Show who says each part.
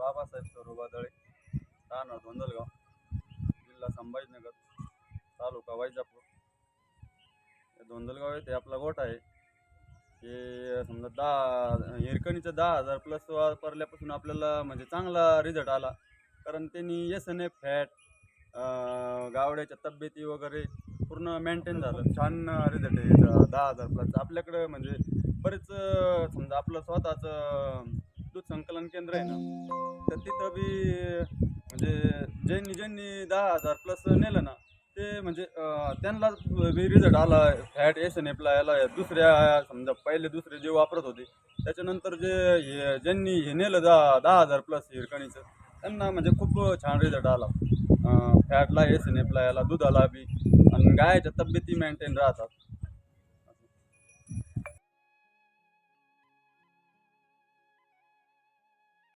Speaker 1: बाबासाहेब सरोबा दळे राहणार धोंदलगाव जिल्हा संभाजीनगर तालुका वैजापूर. धोंदलगाव येथे आपला गोठा आहे. हे समजा दहा हिरकणीचं दहा हजार प्लस वापरल्यापासून आपल्याला म्हणजे चांगला रिझल्ट आला. कारण त्यांनी एस एन एफ फॅट गावड्याच्या तब्येती वगैरे पूर्ण मेंटेन झालं. छान रिझल्ट आहे दहा हजार प्लस आपल्याकडं म्हणजे बरेच समजा आपलं स्वतःचं दूध संकलन केंद्र आहे ना तिथं बी म्हणजे ज्यांनी ज्यांनी दहा हजार प्लस नेलं ना ते म्हणजे त्यांना बी रिझल्ट आला. फॅट एस एन एफला याला दुसऱ्या समजा पहिले दुसरे जे वापरत होते त्याच्यानंतर जे हे ज्यांनी हे नेलं दहा दहा हजार प्लस हिरकणीचं त्यांना म्हणजे खूप छान रिझल्ट आला. फॅटला एस एन एफला याला दुधाला बी. आणि गायच्या तब्येती मेंटेन राहतात.